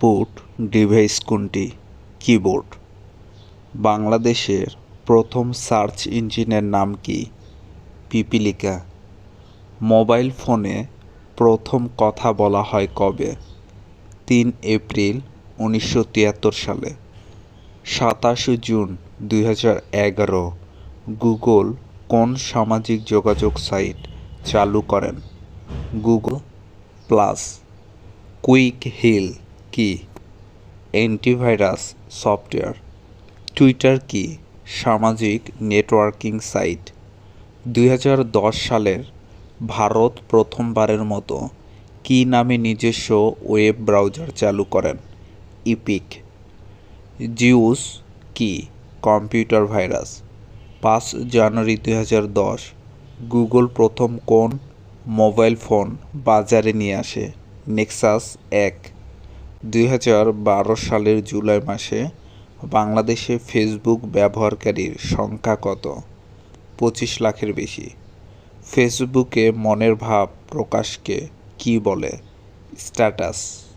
Put device কোনটি? Keyboard. বাংলাদেশের প্রথম সার্চ ইঞ্জিনের নাম কি? পিপিলিকা। মোবাইল ফোনে প্রথম কথা বলা হয় কবে? তিন এপ্রিল উনিশশো তিয়াত্তর সালে। সাতাশে জুন দুই এগারো। গুগল কোন সামাজিক যোগাযোগ সাইট চালু করেন? Google plus. Quick heal. কি? অ্যান্টিভাইরাস সফটওয়্যার টুইটার কি? সামাজিক নেটওয়ার্কিং সাইট দুই হাজার দশ সালের ভারত প্রথমবারের মতো কী নামে নিজস্ব ওয়েব ব্রাউজার চালু করেন? ইপিক জিউস কি? কম্পিউটার ভাইরাস পাঁচ জানুয়ারি দুই হাজার দশ গুগল প্রথম কোন মোবাইল ফোন বাজারে নিয়ে আসে? নেক্সাস এক. দুই হাজার বারো সালের জুলাই মাসে বাংলাদেশে ফেসবুক ব্যবহারকারীর সংখ্যা কত? পঁচিশ লাখের বেশি। ফেসবুকে মনের ভাব প্রকাশকে কি বলে? স্ট্যাটাস।